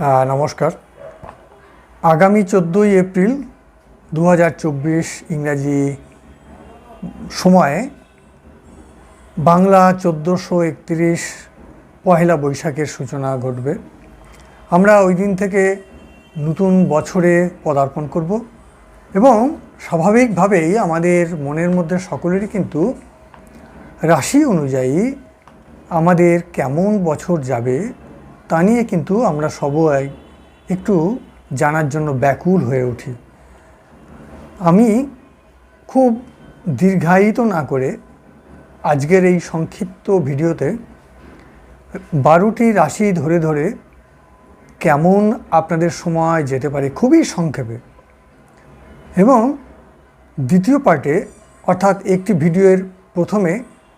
নমস্কার। আগামী চোদ্দোই এপ্রিল দু হাজার চব্বিশ ইংরাজি সময়ে বাংলা চোদ্দোশো একত্রিশ পহেলা বৈশাখের সূচনা ঘটবে। আমরা ওই দিন থেকে নতুন বছরে পদার্পণ করব এবং স্বাভাবিকভাবেই আমাদের মনের মধ্যে সকলেরই কিন্তু রাশি অনুযায়ী আমাদের কেমন বছর যাবে তা নিয়ে কিন্তু আমরা সবাই একটু জানার জন্য ব্যাকুল হয়ে উঠি। আমি খুব দীর্ঘায়িত না করে আজকের এই সংক্ষিপ্ত ভিডিওতে বারোটি রাশি ধরে ধরে কেমন আপনাদের সময় যেতে পারে খুবই সংক্ষেপে। এবং দ্বিতীয় পার্টে অর্থাৎ একটি ভিডিওর প্রথমে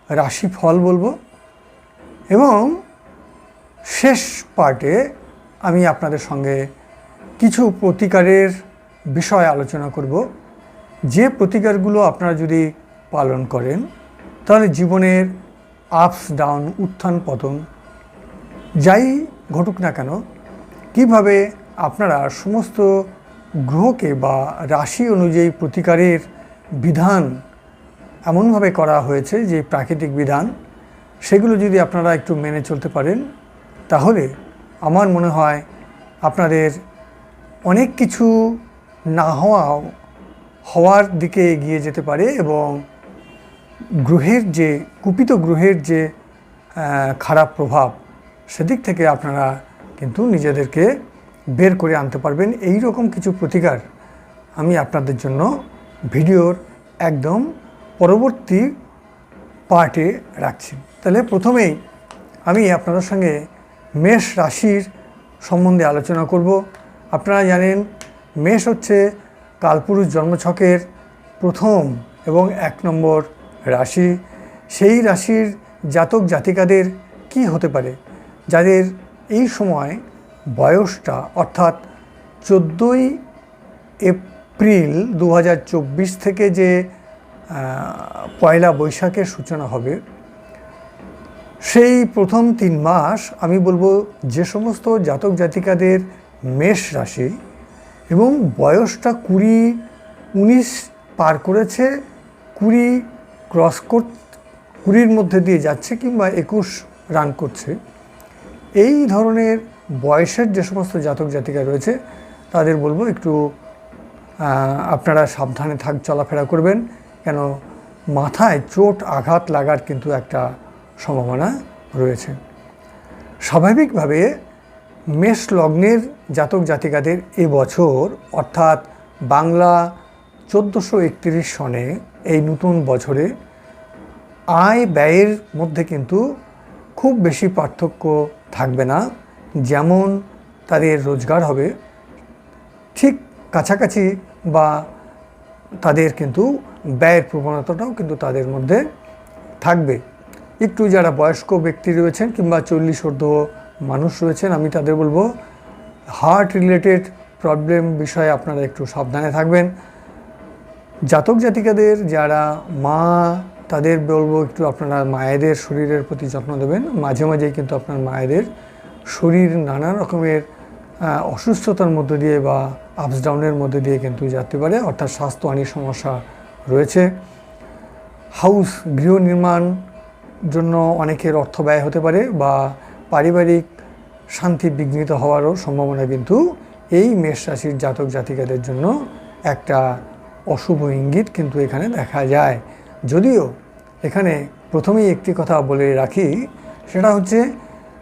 রাশি ফল বলব এবং শেষ পার্টে আমি আপনাদের সঙ্গে কিছু প্রতিকারের বিষয় আলোচনা করব। যে প্রতিকারগুলো আপনারা যদি পালন করেন, তাহলে জীবনের আপস ডাউন, উত্থান পতন, যাই ঘটুক না কেন, কীভাবে আপনারা সমস্ত গ্রহকে বা রাশি অনুযায়ী প্রতিকারের বিধান এমনভাবে করা হয়েছে যে প্রাকৃতিক বিধান, সেগুলো যদি আপনারা একটু মেনে চলতে পারেন তাহলে আমার মনে হয় আপনাদের অনেক কিছু না হওয়া হওয়ার দিকে এগিয়ে যেতে পারে এবং গ্রহের যে, কুপিত গ্রহের যে খারাপ প্রভাব সেদিক থেকে আপনারা কিন্তু নিজেদেরকে বের করে আনতে পারবেন। এই রকম কিছু প্রতিকার আমি আপনাদের জন্য ভিডিওর একদম পরবর্তী পার্টে রাখছি। তাহলে প্রথমেই আমি আপনাদের সঙ্গে মেষ রাশির সম্বন্ধে আলোচনা করব। আপনারা জানেন, মেষ হচ্ছে কালপুরুষ জন্মছকের প্রথম এবং এক নম্বর রাশি। সেই রাশির জাতক জাতিকাদের কি হতে পারে? যাদের এই সময় বয়সটা অর্থাৎ চোদ্দোই এপ্রিল দু হাজার চব্বিশ থেকে যে পয়লা বৈশাখের সূচনা হবে সেই প্রথম তিন মাস আমি বলব যে সমস্ত জাতক জাতিকাদের মেষ রাশি এবং বয়সটা কুড়ি উনিশ পার করেছে, কুড়ি ক্রস কর, কুড়ির মধ্যে দিয়ে যাচ্ছে কিংবা একুশ রান করছে। এই ধরনের বয়সের যে সমস্ত জাতক জাতিকা রয়েছে, তাদের বলব একটু আপনারা সাবধানে থাক, চলাফেরা করবেন। কেন? মাথায় চোট আঘাত লাগার কিন্তু একটা সম্ভাবনা রয়েছে। স্বাভাবিকভাবে মেষ লগ্নের জাতক জাতিকাদের এবছর অর্থাৎ বাংলা চোদ্দোশো একত্রিশ সনে এই নতুন বছরে আয় ব্যয়ের মধ্যে কিন্তু খুব বেশি পার্থক্য থাকবে না, যেমন তাদের রোজগার হবে। ঠিক কাছাকাছি বা তাদের কিন্তু ব্যয়ের প্রবণতাটাও কিন্তু তাদের মধ্যে থাকবে। একটু যারা বয়স্ক ব্যক্তি রয়েছেন কিংবা চল্লিশ অর্ধ মানুষ রয়েছেন, আমি তাদের বলব হার্ট রিলেটেড প্রবলেম বিষয়ে আপনারা একটু সাবধানে থাকবেন। জাতক জাতিকাদের যারা মা, তাদের বলব একটু আপনারা মায়েদের শরীরের প্রতি যত্ন দেবেন। মাঝে মাঝেই কিন্তু আপনার মায়েদের শরীর নানা রকমের অসুস্থতার মধ্যে দিয়ে বা আপস ডাউনের মধ্যে দিয়ে কিন্তু যেতে পারে, অর্থাৎ স্বাস্থ্য স্বাস্থ্যহানির সমস্যা রয়েছে। হাউস গৃহ নির্মাণ জন্য অনেকের অর্থ ব্যয় হতে পারে বা পারিবারিক শান্তি বিঘ্নিত হওয়ারও সম্ভাবনা কিন্তু এই মেষ রাশির জাতক জাতিকাদের জন্য একটা অশুভ ইঙ্গিত কিন্তু এখানে দেখা যায়। যদিও এখানে প্রথমেই একটি কথা বলে রাখি, সেটা হচ্ছে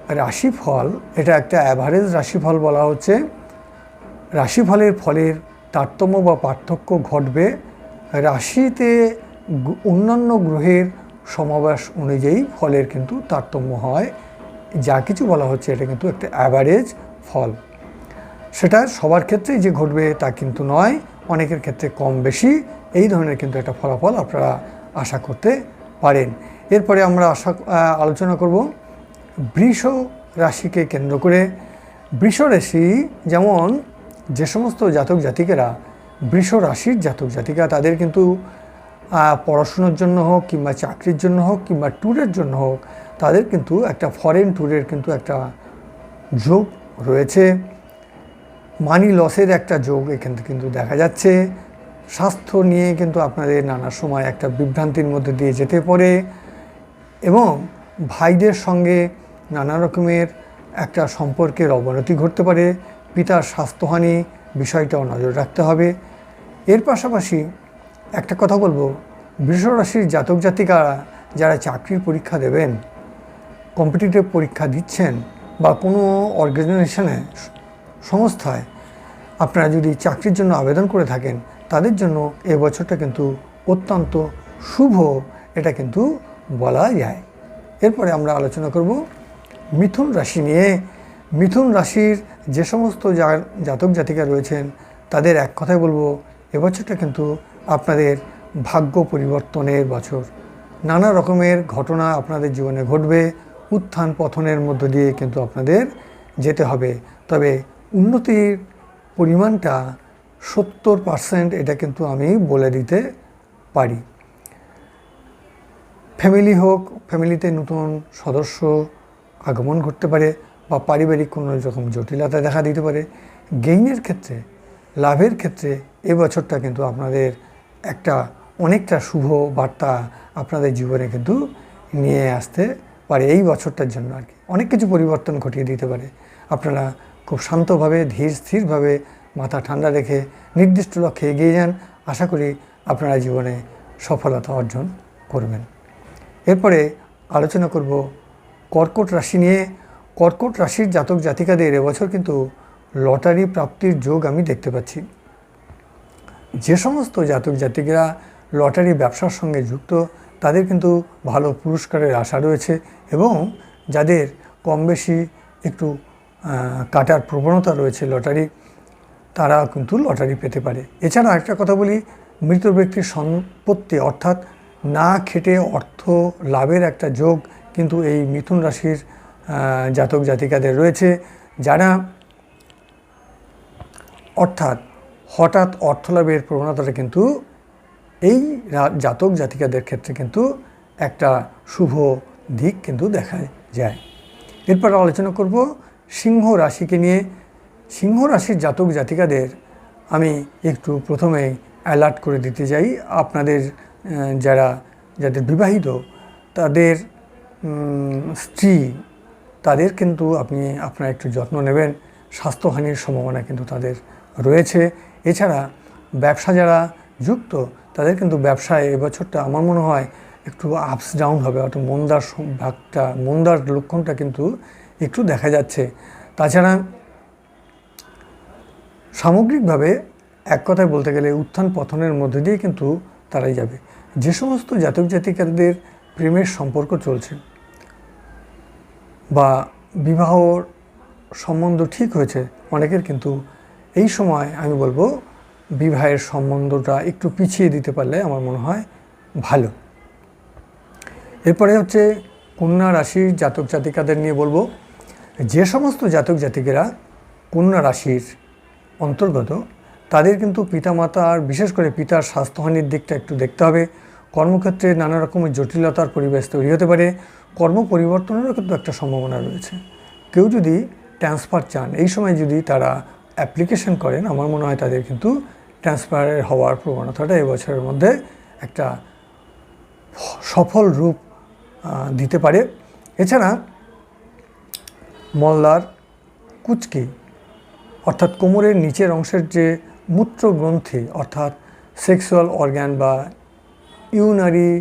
রাশিফল, এটা একটা অ্যাভারেজ রাশিফল বলা হচ্ছে। রাশিফলের ফলের তারতম্য বা পার্থক্য ঘটবে। রাশিতে অন্যান্য গ্রহের সমাবেশ অনুযায়ী ফলের কিন্তু তারতম্য হয়। যা কিছু বলা হচ্ছে এটা কিন্তু একটা অ্যাভারেজ ফল। সেটা সবার ক্ষেত্রেই যে ঘটবে তা কিন্তু নয়, অনেকের ক্ষেত্রে কম বেশি। এই ধরনের কিন্তু একটা ফলাফল আপনারা আশা করতে পারেন। এরপরে আমরা আশা আলোচনা করব বৃষ রাশিকে কেন্দ্র করে। বৃষ রাশি যেমন যে সমস্ত জাতক জাতিকেরা বৃষ রাশির জাতক জাতিকা, তাদের কিন্তু পড়াশোনার জন্য হোক কিংবা চাকরির জন্য হোক কিংবা ট্যুরের জন্য হোক, তাদের কিন্তু একটা ফরেন ট্যুরের কিন্তু একটা যোগ রয়েছে। মানি লসের একটা যোগ এখান কিন্তু দেখা যাচ্ছে। স্বাস্থ্য নিয়ে কিন্তু আপনাদের নানা সময় একটা বিভ্রান্তির মধ্যে দিয়ে যেতে পারে এবং ভাইদের সঙ্গে নানা রকমের একটা সম্পর্কের অবনতি ঘটতে পারে। পিতার স্বাস্থ্যহানি বিষয়টাও নজর রাখতে হবে। এর পাশাপাশি একটা কথা বলব। বৃষরাশির জাতক জাতিকারা যারা চাকরির পরীক্ষা দেবেন কম্পিটিটিভ পরীক্ষা দিচ্ছেন বা কোনো অর্গানাইজেশনে সংস্থায় আপনারা যদি চাকরির জন্য আবেদন করে থাকেন, তাদের জন্য এ বছরটা কিন্তু অত্যন্ত শুভ। এটা কিন্তু বলা যায়। এরপরে আমরা আলোচনা করব মিথুন রাশি নিয়ে। মিথুন রাশির যে সমস্ত জাতক জাতিকা রয়েছেন, তাদের এক কথায় বলব এবছরটা কিন্তু আপনাদের ভাগ্য পরিবর্তনের বছর। নানা রকমের ঘটনা আপনাদের জীবনে ঘটবে। উত্থান পথনের মধ্য দিয়ে কিন্তু আপনাদের যেতে হবে। তবে উন্নতির পরিমাণটা সত্তর পার্সেন্ট এটা কিন্তু আমি বলে দিতে পারি। ফ্যামিলি হোক, ফ্যামিলিতে নতুন সদস্য আগমন ঘটতে পারে বা পারিবারিক কোনো রকম জটিলতা দেখা দিতে পারে। গেইনের ক্ষেত্রে, লাভের ক্ষেত্রে এ বছরটা কিন্তু আপনাদের একটা অনেকটা শুভ বার্তা আপনাদের জীবনে কিন্তু নিয়ে আসতে পারে এই বছরটার জন্য আর কি। অনেক কিছু পরিবর্তন ঘটিয়ে দিতে পারে। আপনারা খুব শান্তভাবে, ধীর স্থিরভাবে মাথা ঠান্ডা রেখে নির্দিষ্ট লক্ষ্যে এগিয়ে যান। আশা করি আপনারা জীবনে সফলতা অর্জন করবেন। এরপরে আলোচনা করব কর্কট রাশি নিয়ে। কর্কট রাশির জাতক জাতিকাদের এবছর কিন্তু লটারি প্রাপ্তির যোগ আমি দেখতে পাচ্ছি। যে সমস্ত জাতক জাতিকরা লটারি ব্যবসার সঙ্গে যুক্ত, তাদের কিন্তু ভালো পুরস্কারের আশা রয়েছে এবং যাদের কম বেশি একটু কাটার প্রবণতা রয়েছে লটারি তারা কিন্তু লটারি পেতে পারে। এছাড়া একটা কথা বলি, মৃত ব্যক্তির সম্পত্তি অর্থাৎ না খেটে অর্থ লাভের একটা যোগ কিন্তু এই মিথুন রাশির জাতক জাতিকাদের রয়েছে, যারা অর্থাৎ হঠাৎ অর্থলাভের প্রবণতাটা কিন্তু এই জাতক জাতিকাদের ক্ষেত্রে কিন্তু একটা শুভ দিক কিন্তু দেখা যায়। এরপর আলোচনা করব সিংহ রাশিকে নিয়ে। সিংহ রাশির জাতক জাতিকাদের আমি একটু প্রথমে অ্যালার্ট করে দিতে চাই। আপনাদের যারা, যাদের বিবাহিত, তাদের স্ত্রী, তাদের কিন্তু আপনি, আপনার একটু যত্ন নেবেন। স্বাস্থ্যহানির সম্ভাবনা কিন্তু তাদের রয়েছে। এছাড়া ব্যবসা যারা যুক্ত, তাদের কিন্তু ব্যবসায় এবছরটা আমার মনে হয় একটু আপস ডাউন হবে। অর্থাৎ মন্দার ভাগটা, মন্দার লক্ষণটা কিন্তু একটু দেখা যাচ্ছে। তাছাড়া সামগ্রিকভাবে এক কথায় বলতে গেলে উত্থান পতনের মধ্যে দিয়ে কিন্তু তারাই যাবে। যে সমস্ত জাতক জাতিকাদের প্রেমের সম্পর্ক চলছে বা বিবাহ সম্বন্ধ ঠিক হয়েছে, অনেকের কিন্তু এই সময় আমি বলব, বিবাহের সম্বন্ধটা একটু পিছিয়ে দিতে পারলে আমার মনে হয় ভালো। এরপরে হচ্ছে কন্যা রাশির জাতক জাতিকাদের নিয়ে বলব, যে সমস্ত জাতক জাতিকেরা কন্যা রাশির অন্তর্গত, তাদের কিন্তু পিতামাতার বিশেষ করে পিতার স্বাস্থ্যহানির দিকটা একটু দেখতে হবে। কর্মক্ষেত্রে নানা রকমের জটিলতার পরিবেশ তৈরি হতে পারে, কর্ম পরিবর্তনেরও কিন্তু একটা সম্ভাবনা রয়েছে। কেউ যদি ট্রান্সফার চান, এই সময় যদি তারা অ্যাপ্লিকেশন করেন, আমার মনে হয় তাদের কিন্তু ট্রান্সফার হওয়ার প্রবণতাটা এবছরের মধ্যে একটা সফল রূপ দিতে পারে। এছাড়া মলদার কুচকি, অর্থাৎ কোমরের নিচের অংশের যে মূত্রগ্রন্থি অর্থাৎ সেক্সুয়াল অর্গ্যান বা ইউনারি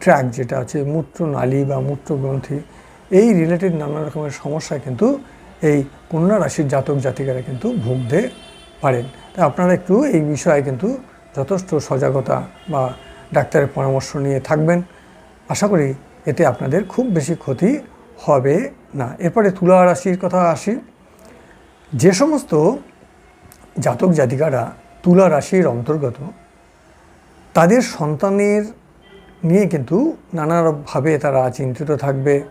ট্র্যাক যেটা আছে মূত্র নালী বা মূত্রগ্রন্থি, এই রিলেটেড নানা রকমের সমস্যায় কিন্তু এই কন্যা রাশির জাতক জাতিকারা কিন্তু ভুগতে পারেন। তাই আপনারা একটু এই বিষয়ে কিন্তু যথেষ্ট সজাগতা বা ডাক্তারের পরামর্শ নিয়ে থাকবেন। আশা করি এতে আপনাদের খুব বেশি ক্ষতি হবে না। এরপরে তুলা রাশির কথা আসি। যে সমস্ত জাতক জাতিকারা তুলা রাশির অন্তর্গত, তাদের সন্তানের নিয়ে কিন্তু নানাভাবে তারা চিন্তিত থাকবে।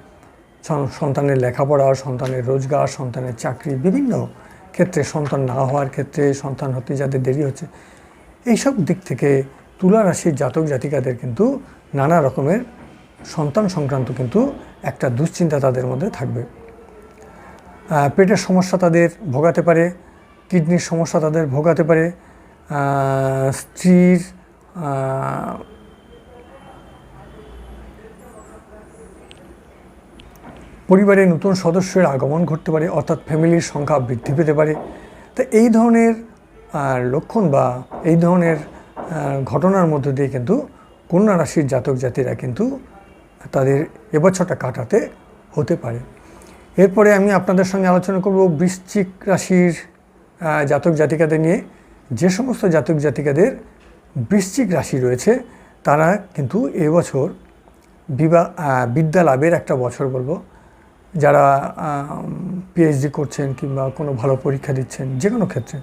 সন্তানের লেখাপড়া, সন্তানের রোজগার, সন্তানের চাকরি, বিভিন্ন ক্ষেত্রে সন্তান না হওয়ার ক্ষেত্রে সন্তান হতে যাদের দেরি হচ্ছে, এইসব দিক থেকে তুলা রাশির জাতক জাতিকাদের কিন্তু নানা রকমের সন্তান সংক্রান্ত কিন্তু একটা দুশ্চিন্তা তাদের মধ্যে থাকবে। পেটের সমস্যা তাদের ভোগাতে পারে, কিডনির সমস্যা তাদের ভোগাতে পারে স্ত্রীর পরিবারে নতুন সদস্যের আগমন ঘটতে পারে, অর্থাৎ ফ্যামিলির সংখ্যা বৃদ্ধি পেতে পারে। তো এই ধরনের লক্ষণ বা এই ধরনের ঘটনার মধ্য দিয়ে কিন্তু কন্যা রাশির জাতক জাতিরা কিন্তু তাদের এবছরটা কাটাতে হতে পারে। এরপরে আমি আপনাদের সঙ্গে আলোচনা করব বৃশ্চিক রাশির জাতক জাতিকাদের নিয়ে। যে সমস্ত জাতক জাতিকাদের বৃশ্চিক রাশি রয়েছে, তারা কিন্তু এবছর বিবা বিদ্যা লাভের একটা বছর বলব। যারা পিএইচডি করছেন কিংবা কোনো ভালো পরীক্ষা দিচ্ছেন, যে কোনো ক্ষেত্রে,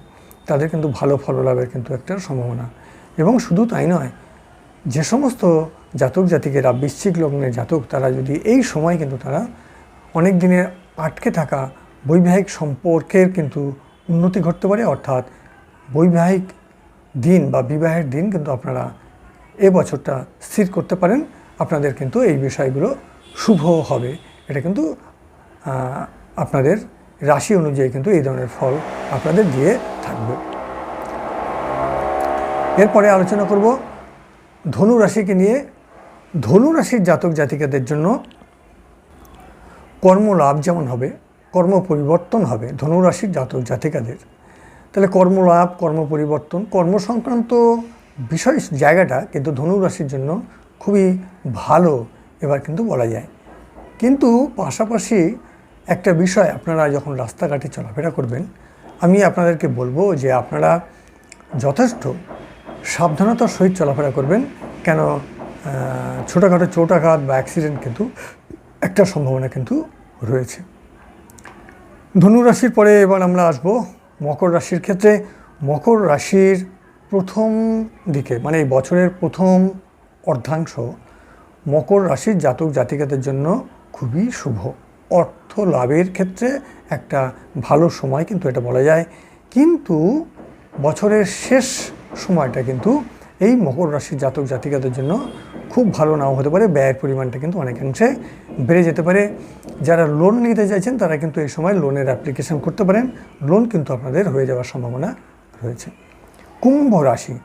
তাদের কিন্তু ভালো ফল লাভের কিন্তু একটা সম্ভাবনা। এবং শুধু তাই নয়, যে সমস্ত জাতক জাতিকেরা, বৃশ্চিক লগ্নের জাতক, তারা যদি এই সময় কিন্তু তারা অনেক দিনের আটকে থাকা বৈবাহিক সম্পর্কের কিন্তু উন্নতি ঘটতে পারে, অর্থাৎ বৈবাহিক দিন বা বিবাহের দিন কিন্তু আপনারা এ বছরটা স্থির করতে পারেন। আপনাদের কিন্তু এই বিষয়গুলো শুভ হবে। এটা কিন্তু আপনাদের রাশি অনুযায়ী কিন্তু এই ধরনের ফল আপনাদের দিয়ে থাকবে। এরপরে আলোচনা করব ধনু রাশিকে নিয়ে। ধনু রাশির জাতক জাতিকাদের জন্য কর্মলাভ যেমন হবে, কর্ম পরিবর্তন হবে ধনু রাশির জাতক জাতিকাদের। তাহলে কর্মলাভ, কর্ম পরিবর্তন, কর্ম সংক্রান্ত বিষয় জায়গাটা কিন্তু ধনু রাশির জন্য খুবই ভালো এবার কিন্তু বলা যায়। কিন্তু পাশাপাশি একটা বিষয়, আপনারা যখন রাস্তাঘাটে চলাফেরা করবেন, আমি আপনাদেরকে বলব যে আপনারা যথেষ্ট সাবধানতার সহিত চলাফেরা করবেন, কেন ছোটোখাটো চোটাঘাত বা অ্যাক্সিডেন্ট কিন্তু একটা সম্ভাবনা কিন্তু রয়েছে। ধনু রাশির পরে এবার আমরা আসব মকর রাশির ক্ষেত্রে। মকর রাশির প্রথম দিকে মানে এই বছরের প্রথম অর্ধাংশ মকর রাশির জাতক জাতিকাদের জন্য খুবই শুভ। অর্থ লাভের ক্ষেত্রে একটা ভালো সময় কিন্তু এটা বলা যায়। কিন্তু বছরের শেষ সময়টা কিন্তু এই মকর রাশির জাতক জাতিকাদের জন্য খুব ভালো নাও হতে পারে, ব্যয়ের পরিমাণটা কিন্তু অনেকাংশে বেড়ে যেতে পারে। যারা লোন নিতে চাইছেন, তারা কিন্তু এই সময় লোনের অ্যাপ্লিকেশন করতে পারেন। লোন কিন্তু আপনাদের হয়ে যাওয়ার সম্ভাবনা রয়েছে। কুম্ভ রাশি,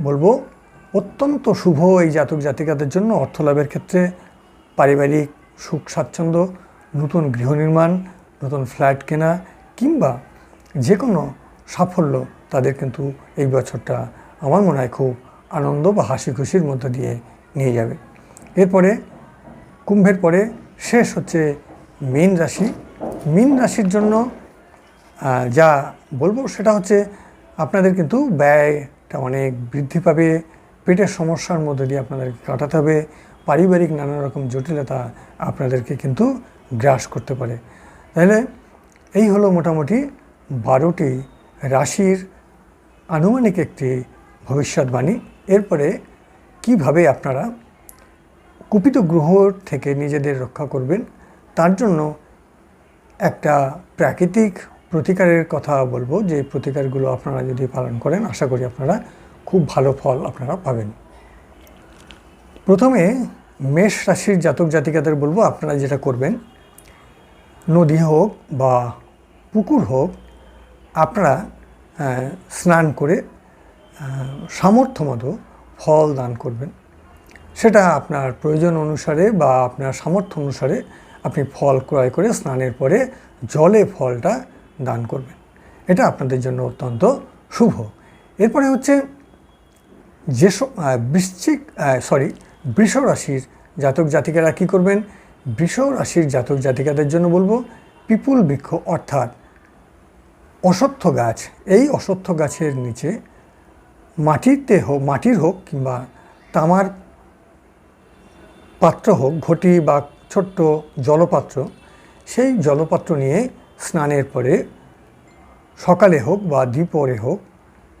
বলব অত্যন্ত শুভ এই জাতক জাতিকাদের জন্য অর্থ লাভের ক্ষেত্রে পারিবারিক সুখ স্বাচ্ছন্দ্য নতুন গৃহ নির্মাণ, নতুন ফ্ল্যাট কেনা কিংবা যে কোনো সাফল্য তাদের কিন্তু এই বছরটা আমার মনে হয় খুব আনন্দ বা হাসি খুশির মধ্য দিয়ে নিয়ে যাবে। এরপরে, কুম্ভের পরে শেষ হচ্ছে মীন রাশি। মীন রাশির জন্য যা বলব সেটা হচ্ছে আপনাদের কিন্তু ব্যয়টা অনেক বৃদ্ধি পাবে, পেটের সমস্যার মধ্যে দিয়ে আপনাদেরকে কাটাতে হবে, পারিবারিক নানা রকম জটিলতা আপনাদেরকে কিন্তু গ্রাস করতে পারে। তাহলে এই হলো মোটামুটি বারোটি রাশির আনুমানিক একটি ভবিষ্যৎবাণী। এরপরে কীভাবে আপনারা কুপিত গ্রহ থেকে নিজেদের রক্ষা করবেন, তার জন্য একটা প্রাকৃতিক প্রতিকারের কথা বলব, যে প্রতিকারগুলো আপনারা যদি পালন করেন, আশা করি আপনারা খুব ভালো ফল আপনারা পাবেন। প্রথমে মেষ রাশির জাতক জাতিকাদের বলব, আপনারা যেটা করবেন নদী হোক বা পুকুর হোক, আপনারা স্নান করে সামর্থ্য মতো ফল দান করবেন। সেটা আপনার প্রয়োজন অনুসারে বা আপনার সামর্থ্য অনুসারে আপনি ফল ক্রয় করে স্নানের পরে জলে ফলটা দান করবেন। এটা আপনাদের জন্য অত্যন্ত শুভ। এরপরে হচ্ছে যেসব বৃশ্চিক সরি বৃষ রাশির জাতক জাতিকারা কী করবেন? বৃষ রাশির জাতক জাতিকাদের জন্য বলব পিপুল বৃক্ষ, অর্থাৎ অশ্বত্থ গাছ। এই অশ্বত্থ গাছের নিচে মাটিতে হোক মাটির হোক কিংবা তামার পাত্র হোক, ঘটি বা ছোট্ট জলপাত্র, সেই জলপাত্র নিয়ে স্নানের পরে সকালে হোক বা দ্বিপরে হোক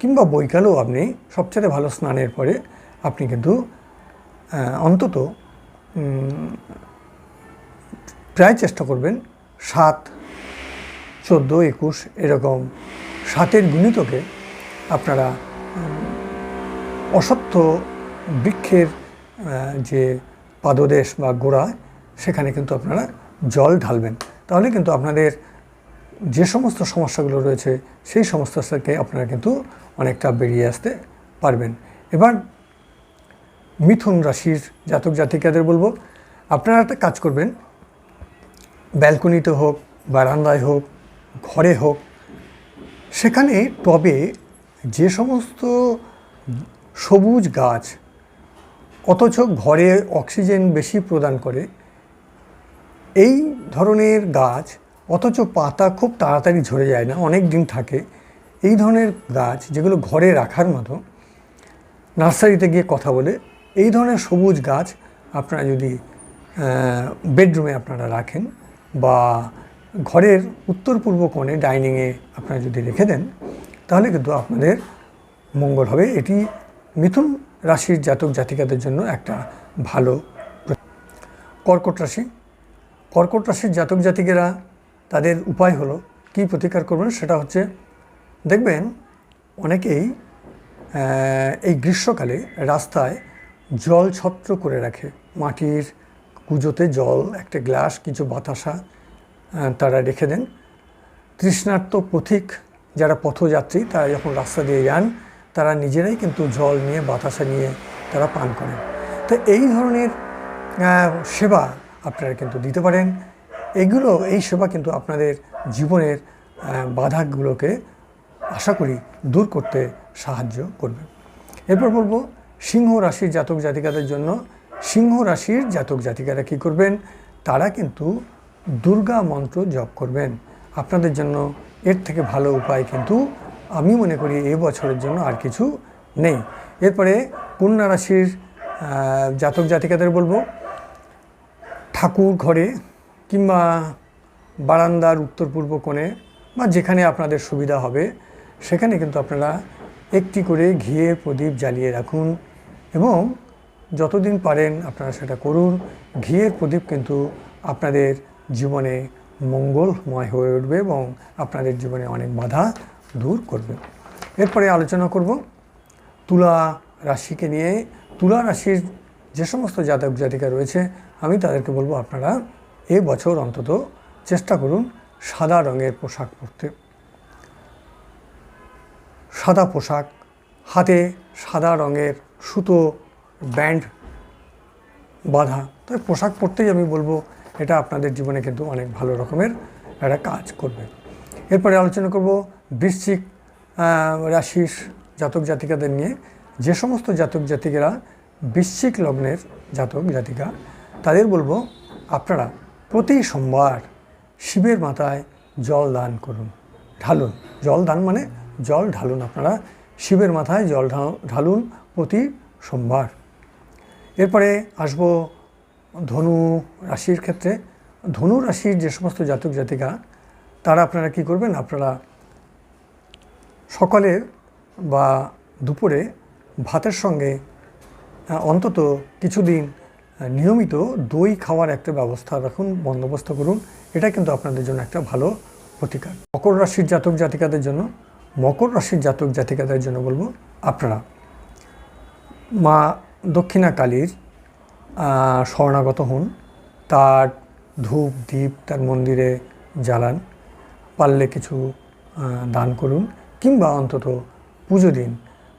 কিংবা বৈকালেও আপনি সবচেয়ে ভালো স্নানের পরে আপনি কিন্তু অন্তত প্রায় চেষ্টা করবেন সাত, চোদ্দ, একুশ এরকম সাতের গুণিতকে আপনারা অসত্য বৃক্ষের যে পাদদেশ বা গোড়া, সেখানে কিন্তু আপনারা জল ঢালবেন। তাহলে কিন্তু আপনাদের যে সমস্ত সমস্যাগুলো রয়েছে, সেই সমস্যা থেকে আপনারা কিন্তু অনেকটা বেরিয়ে আসতে পারবেন। এবার মিথুন রাশির জাতক জাতিকাদের বলব, আপনারা একটা কাজ করবেন ব্যালকনিতে হোক, বারান্দায় হোক, ঘরে হোক, সেখানে টবে যে সমস্ত সবুজ গাছ, অথচ ঘরে অক্সিজেন বেশি প্রদান করে, এই ধরনের গাছ, অথচ পাতা খুব তাড়াতাড়ি ঝরে যায় না, অনেক দিন থাকে, এই ধরনের গাছ যেগুলো ঘরে রাখার মতো, নার্সারিতে গিয়ে কথা বলে, এই ধরনের সবুজ গাছ আপনারা যদি বেডরুমে আপনারা রাখেন বা ঘরের উত্তর পূর্ব কোণে ডাইনিংয়ে আপনারা যদি রেখে দেন, তাহলে কিন্তু আপনাদের মঙ্গল হবে। এটি মিথুন রাশির জাতক জাতিকাদের জন্য একটা ভালো কর্কট রাশি। কর্কট রাশির জাতক জাতিকেরা তাদের উপায় হলো কি প্রতিকার করবেন সেটা হচ্ছে, দেখবেন অনেকেই এই গ্রীষ্মকালে রাস্তায় জল ছত্র করে রাখে, মাটির কুজোতে জল, একটা গ্লাস, কিছু বাতাসা তারা রেখে দেন। তৃষ্ণার্ত পথিক যারা পথযাত্রী, তারা যখন রাস্তা দিয়ে যান, তারা নিজেরাই কিন্তু জল নিয়ে, বাতাসা নিয়ে তারা পান করেন। তো এই ধরনের সেবা আপনারা কিন্তু দিতে পারেন। এগুলো, এই সেবা কিন্তু আপনাদের জীবনের বাধাগুলোকে আশা করি দূর করতে সাহায্য করবে। এরপর বলব, সিংহ রাশির জাতক জাতিকাদের জন্য সিংহ রাশির জাতক জাতিকারা কী করবেন? তারা কিন্তু দুর্গা মন্ত্র জপ করবেন। আপনাদের জন্য এর থেকে ভালো উপায় কিন্তু আমি মনে করি এ বছরের জন্য আর কিছু নেই। এরপরে কন্যা রাশির জাতক জাতিকাদের বলব, ঠাকুর ঘরে কিংবা বারান্দার উত্তর পূর্ব কোণে বা যেখানে আপনাদের সুবিধা হবে, সেখানে কিন্তু আপনারা একটি করে ঘিয়ের প্রদীপ জ্বালিয়ে রাখুন এবং যতদিন পারেন আপনারা সেটা করুন। ঘিয়ের প্রদীপ কিন্তু আপনাদের জীবনে মঙ্গলময় হয়ে উঠবে এবং আপনাদের জীবনে অনেক বাধা দূর করবে। এরপরে আলোচনা করব তুলা রাশিকে নিয়ে। তুলা রাশির যে সমস্ত জাতক জাতিকা রয়েছে, আমি তাদেরকে বলব আপনারা এ বছর অন্তত চেষ্টা করুন সাদা রঙের পোশাক পরতে। সাদা পোশাক, হাতে সাদা রঙের সুতো ব্যান্ড, বাঁধা তো এই পোশাক পরতেই আমি বলব, এটা আপনাদের জীবনে কিন্তু অনেক ভালো রকমের একটা কাজ করবে। এরপরে আলোচনা করব বৃশ্চিক রাশির জাতক জাতিকাদের নিয়ে। যে সমস্ত জাতক জাতিকেরা বৃশ্চিক লগ্নের জাতক জাতিকা, তাদের বলব, আপনারা প্রতি সোমবার শিবের মাথায় জল দান করুন, ঢালুন। জল দান মানে জল ঢালুন আপনারা, শিবের মাথায় জল ঢালুন প্রতি সোমবার। এরপরে আসব ধনু রাশির ক্ষেত্রে। ধনু রাশির যে সমস্ত জাতক জাতিকা, তারা আপনারা কি করবেন? আপনারা সকালে বা দুপুরে ভাতের সঙ্গে অন্তত কিছুদিন নিয়মিত দই খাওয়ার একটা ব্যবস্থা রাখুন, বন্দোবস্ত করুন। এটা কিন্তু আপনাদের জন্য একটা ভালো প্রতিকার। মকর রাশির জাতক জাতিকাদের জন্য, মকর রাশির জাতক জাতিকাদের জন্য বলব, আপনারা মা দক্ষিণা কালীর আহ, শরণাগত হন। তার ধূপ দ্বীপ তার মন্দিরে জ্বালান। পারলে কিছু দান করুন কিংবা অন্তত পুজো দিন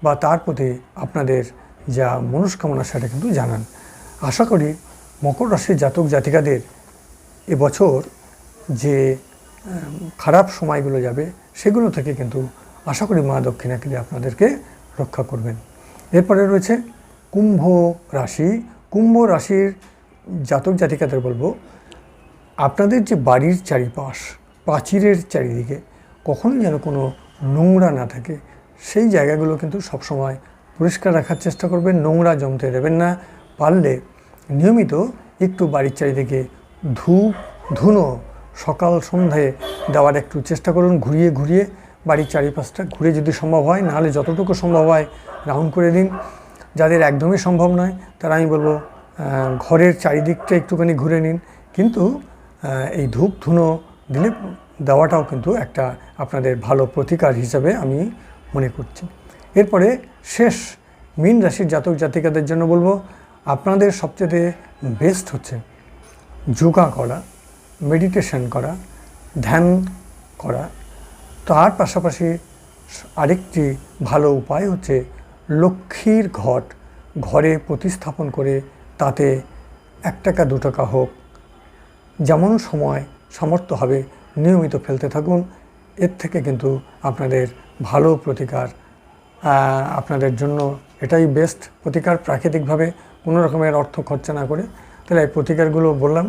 বা তার প্রতি আপনাদের যা মনস্কামনা সেটা কিন্তু জানান। আশা করি মকর রাশির জাতক জাতিকাদের এবছর যে খারাপ সময়গুলো যাবে সেগুলো থেকে কিন্তু আশা করি মা দক্ষিণাকালী আপনাদেরকে রক্ষা করবেন। এরপরে রয়েছে কুম্ভ রাশি, কুম্ভ রাশির জাতক জাতিকাদের বলব, আপনাদের যে বাড়ির চারিপাশ, প্রাচীরের চারিদিকে কখনোই যেন কোনো নোংরা না থাকে, সেই জায়গাগুলো কিন্তু সবসময় পরিষ্কার রাখার চেষ্টা করবেন, নোংরা জমতে দেবেন না। পারলে নিয়মিত একটু বাড়ির চারিদিকে ধূপ ধুনো, সকাল সন্ধ্যায় দেওয়ার একটু চেষ্টা করুন, ঘুরিয়ে ঘুরিয়ে বাড়ির চারিপাশটা ঘুরে যদি সম্ভব হয়, নাহলে যতটুকু সম্ভব হয় রাউন্ড করে দিন। যাদের একদমই সম্ভব নয়, তারা আমি বলব ঘরের চারিদিকটা একটুখানি ঘুরে নিন। কিন্তু এই ধূপ ধুনো দিলে দেওয়াটাও কিন্তু একটা আপনাদের ভালো প্রতিকার হিসাবে আমি মনে করছি। এরপরে শেষ, মীন রাশির জাতক জাতিকাদের জন্য বলব, আপনাদের সবচেয়ে বেস্ট হচ্ছে যোগা করা মেডিটেশন করা, ধ্যান করা। তার পাশাপাশি আরেকটি ভালো উপায় হচ্ছে লক্ষ্মীর ঘট ঘরে প্রতিস্থাপন করে তাতে এক টাকা, দু টাকা হোক। যেমন সময় সামর্থ্য হবে, নিয়মিত ফেলতে থাকুন। এর থেকে কিন্তু আপনাদের ভালো প্রতিকার আপনাদের জন্য এটাই বেস্ট প্রতিকার প্রাকৃতিকভাবে। কোনো রকমের অর্থ খরচা না করে। তাহলে এই প্রতিকারগুলো বললাম।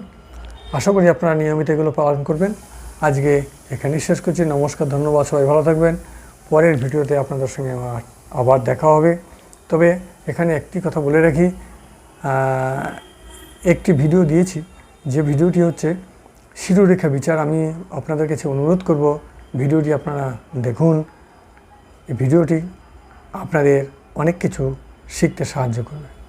আশা করি আপনারা নিয়মিত এগুলো পালন করবেন। আজকে এখানেই শেষ করছি। নমস্কার, ধন্যবাদ। সবাই ভালো থাকবেন। পরের ভিডিওতে আপনাদের সঙ্গে আমার আবার দেখা হবে। তবে এখানে একটি কথা বলে রাখি একটি ভিডিও দিয়েছি। যে ভিডিওটি হচ্ছে শিরুরেখা বিচার। আমি আপনাদের কাছে অনুরোধ করব, ভিডিওটি আপনারা দেখুন। এই ভিডিওটি আপনাদের অনেক কিছু শিখতে সাহায্য করবে।